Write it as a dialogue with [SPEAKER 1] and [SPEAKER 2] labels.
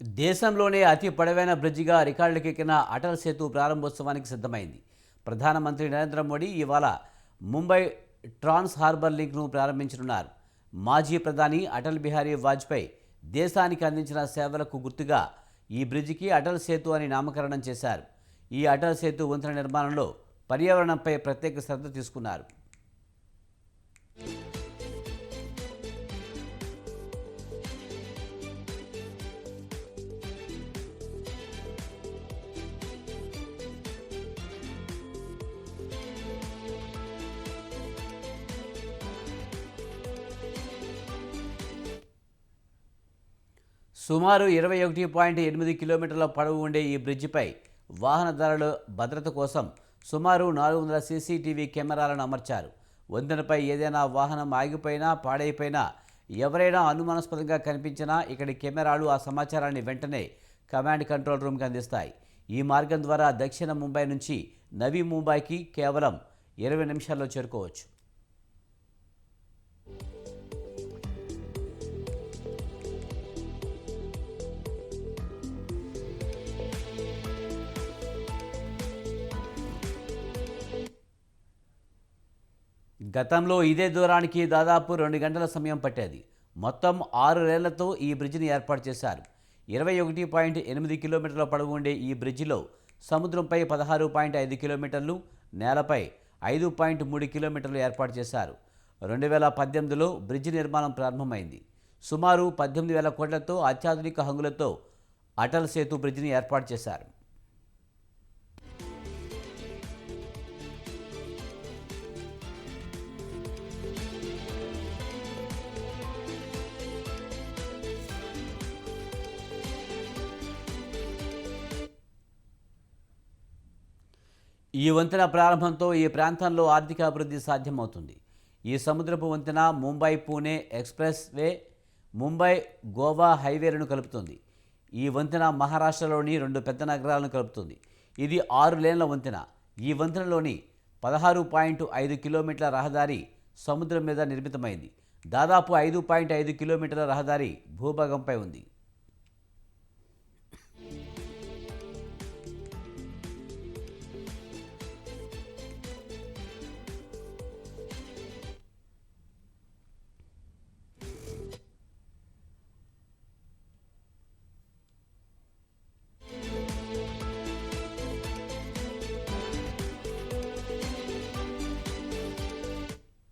[SPEAKER 1] దేశంలోనే అతి పొడవైన బ్రిడ్జిగా రికార్డులకెక్కిన అటల్ సేతు ప్రారంభోత్సవానికి సిద్ధమైంది. ప్రధానమంత్రి నరేంద్ర మోడీ ఇవాళ ముంబై ట్రాన్స్ హార్బర్ లింక్ను ప్రారంభించనున్నారు. మాజీ ప్రధాని అటల్ బిహారీ వాజ్పేయి దేశానికి అందించిన సేవలకు గుర్తుగా ఈ బ్రిడ్జికి అటల్ సేతు అని నామకరణం చేశారు. ఈ అటల్ సేతు వంతెన నిర్మాణంలో పర్యావరణంపై ప్రత్యేక శ్రద్ధ తీసుకున్నారు. సుమారు ఇరవై ఒకటి పాయింట్ ఎనిమిది కిలోమీటర్ల పొడవు ఉండే ఈ బ్రిడ్జిపై వాహనదారుల భద్రత కోసం సుమారు నాలుగు వందల సీసీటీవీ కెమెరాలను అమర్చారు. వంతెనపై ఏదైనా వాహనం ఆగిపోయినా పాడైపోయినా ఎవరైనా అనుమానాస్పదంగా కనిపించినా ఇక్కడి కెమెరాలు ఆ సమాచారాన్ని వెంటనే కమాండ్ కంట్రోల్ రూమ్కి అందిస్తాయి. ఈ మార్గం ద్వారా దక్షిణ ముంబై నుంచి నవీ ముంబైకి కేవలం ఇరవై నిమిషాల్లో చేరుకోవచ్చు. గతంలో ఇదే దూరానికి దాదాపు రెండు గంటల సమయం పట్టేది. మొత్తం ఆరు రేళ్ళతో ఈ బ్రిడ్జిని ఏర్పాటు చేశారు. ఇరవై ఒకటి పాయింట్ ఎనిమిది కిలోమీటర్ల పొడవు ఉండే ఈ బ్రిడ్జిలో సముద్రంపై పదహారు పాయింట్ ఐదు కిలోమీటర్లు నేలపై ఐదు పాయింట్ మూడు కిలోమీటర్లు ఏర్పాటు చేశారు. రెండు వేల పద్దెనిమిదిలో బ్రిడ్జి నిర్మాణం ప్రారంభమైంది. సుమారు పద్దెనిమిది వేల కోట్లతో అత్యాధునిక హంగులతో అటల్ సేతు బ్రిడ్జిని ఏర్పాటు చేశారు. ఈ వంతెన ప్రారంభంతో ఈ ప్రాంతంలో ఆర్థిక అభివృద్ధి సాధ్యమవుతుంది. ఈ సముద్రపు వంతెన ముంబై పూణే ఎక్స్ప్రెస్ వే ముంబై గోవా హైవేలను కలుపుతుంది. ఈ వంతెన మహారాష్ట్రలోని రెండు పెద్ద నగరాలను కలుపుతుంది. ఇది ఆరు లేన్ల వంతెన. ఈ వంతెనలోని పదహారు పాయింట్ ఐదు కిలోమీటర్ల రహదారి సముద్రం మీద నిర్మితమైంది. దాదాపు ఐదు పాయింట్ ఐదు కిలోమీటర్ల రహదారి భూభాగంపై ఉంది.